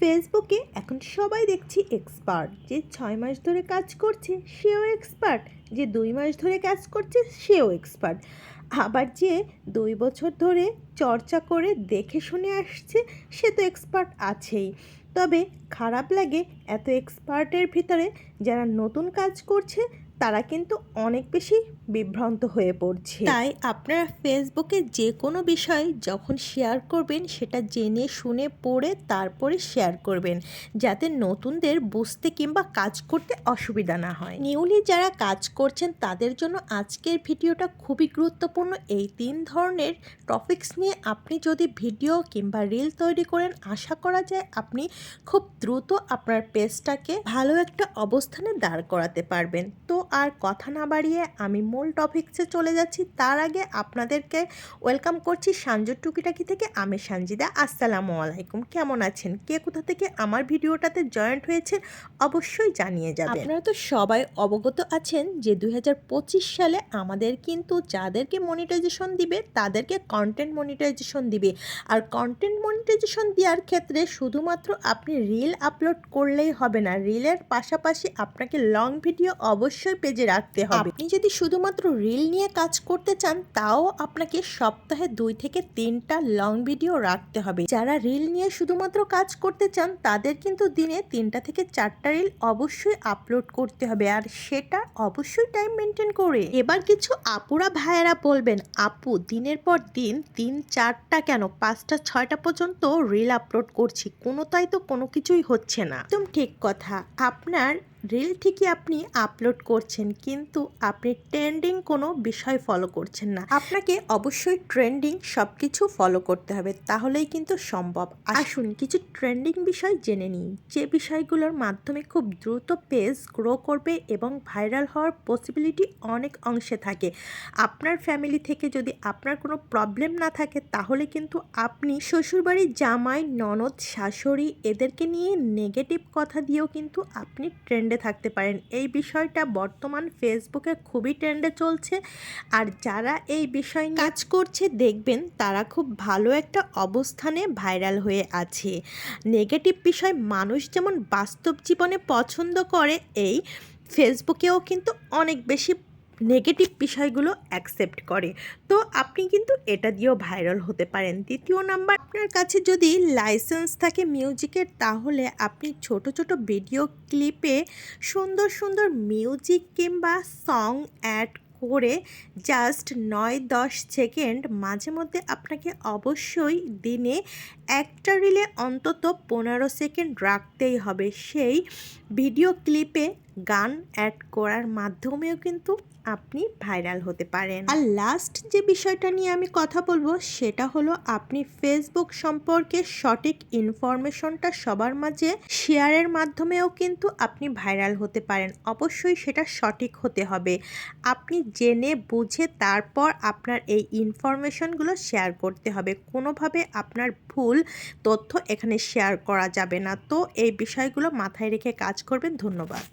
ফেসবুকে এখন সবাই দেখছি এক্সপার্ট যে ছয় মাস ধরে কাজ করছে সেও এক্সপার্ট যে দুই মাস ধরে কাজ করছে সেও এক্সপার্ট আবার যে দুই বছর ধরে চর্চা করে দেখে শুনে আসছে সে তো এক্সপার্ট আছেই। তবে খারাপ লাগে এত এক্সপার্টের ভিতরে যারা নতুন কাজ করছে, তারা কিন্তু অনেক বেশি বিভ্রান্ত হয়ে পড়ছে। তাই আপনারা ফেসবুকে যে কোনো বিষয় যখন শেয়ার করবেন, সেটা জেনে শুনে পড়ে তারপরে শেয়ার করবেন, যাতে নতুনদের বুঝতে কিংবা কাজ করতে অসুবিধা না হয়। নিউলি যারা কাজ করছেন, তাদের জন্য আজকের ভিডিওটা খুবই গুরুত্বপূর্ণ। এই তিন ধরনের টপিকস নিয়ে আপনি যদি ভিডিও কিংবা রিল তৈরি করেন, আশা করা যায় আপনি খুব দ্রুত আপনার পেজটাকে ভালো একটা অবস্থানে দাঁড় করাতে পারবেন। তো আর কথা না বাড়িয়ে আমি মূল টপিকসে চলে যাচ্ছি। তার আগে আপনাদেরকে ওয়েলকাম করছি সাঞ্জুর টুকিটাকি থেকে আমি সানজিদা। আসসালামু আলাইকুম। কেমন আছেন? কে কোথা থেকে আমার ভিডিওটাতে জয়েন্ট হয়েছে অবশ্যই জানিয়ে যাবেন। আপনারা তো সবাই অবগত আছেন যে দু হাজার পঁচিশ সালে আমাদের কিন্তু যাদেরকে মনিটাইজেশন দিবে, তাদেরকে কন্টেন্ট মনিটাইজেশন দিবে। আর কন্টেন্ট মনিটাইজেশন দেওয়ার ক্ষেত্রে শুধুমাত্র আপনি রিল আপলোড করলেই হবে না। রিলের পাশাপাশি আপনাকে লং ভিডিও অবশ্যই পেজে রাখতে হবে। আপনি যদি শুধুমাত্র রিল নিয়ে কাজ করতে চান তাও আপনাকে সপ্তাহে দুই থেকে তিনটা লং ভিডিও রাখতে হবে। যারা রিল নিয়ে শুধুমাত্র কাজ করতে চান তাদের কিন্তু দিনে তিনটা থেকে চারটা রিল অবশ্যই আপলোড করতে হবে। আর সেটা অবশ্যই টাইম মেনটেন করে। এবার কিছু আপুরা ভাইয়েরা বলবেন আপু দিনের পর দিন তিন চারটা কেন? পাঁচটা ছয়টা পর্যন্ত রিল আপলোড করছি। কোনোটাই তো কোনো কিছুই হচ্ছে না। একদম ঠিক কথা। আপনার রিল ঠিকই আপনি আপলোড করছেন, কিন্তু আপনি ট্রেন্ডিং কোনো বিষয় ফলো করছেন না। আপনাকে অবশ্যই ট্রেন্ডিং সব কিছু ফলো করতে হবে, তাহলেই কিন্তু সম্ভব। আসুন, কিছু ট্রেন্ডিং বিষয় জেনে নিই। যে বিষয়গুলোর মাধ্যমে খুব দ্রুত পেজ গ্রো করবে এবং ভাইরাল হওয়ার পসিবিলিটি অনেক অংশে থাকে। আপনার ফ্যামিলি থেকে যদি আপনার কোনো প্রবলেম না থাকে, তাহলে কিন্তু আপনি শ্বশুরবাড়ির জামাই, ননদ, শাশুড়ি, এদেরকে নিয়ে নেগেটিভ কথা দিয়েও কিন্তু আপনি ট্রেন্ডে থাকতে পারেন। এই বিষয়টা বর্তমান ফেসবুকে খুবই ট্রেন্ডে চলছে। আর যারা এই বিষয় কাজ করছে, দেখবেন তারা খুব ভালো একটা অবস্থানে ভাইরাল হয়ে আছে। নেগেটিভ বিষয়, মানুষ যেমন বাস্তব জীবনে পছন্দ করে, এই ফেসবুকেও কিন্তু অনেক বেশি নেগেটিভ বিষয়গুলো অ্যাকসেপ্ট করে। তো আপনি কিন্তু এটা দিয়েও ভাইরাল হতে পারেন। দ্বিতীয় নাম্বার আপনার কাছে যদি লাইসেন্স থাকে মিউজিকের তাহলে আপনি ছোট ছোট ভিডিও ক্লিপে সুন্দর সুন্দর মিউজিক কিংবা সং অ্যাড করে জাস্ট নয়, দশ সেকেন্ড মাঝে মধ্যে আপনাকে অবশ্যই দিনে একটা রিলে অন্তত পনেরো সেকেন্ড রাখতেই হবে। সেই ভিডিও ক্লিপে গান অ্যাড করার মাধ্যমেও কিন্তু আপনি ভাইরাল হতে পারেন। আর লাস্ট যে বিষয়টা নিয়ে আমি কথা বলব, সেটা হলো আপনি ফেসবুক সম্পর্কে সঠিক ইনফরমেশনটা সবার মাঝে শেয়ারের মাধ্যমেও কিন্তু আপনি ভাইরাল হতে পারেন। অবশ্যই সেটা সঠিক হতে হবে। আপনি জেনে বুঝে তারপর আপনার এই ইনফরমেশনগুলো শেয়ার করতে হবে। কোনোভাবে আপনার ভুল তথ্য এখানে শেয়ার করা যাবে না। তো এই বিষয়গুলো মাথায় রেখে কাজ করবেন। ধন্যবাদ।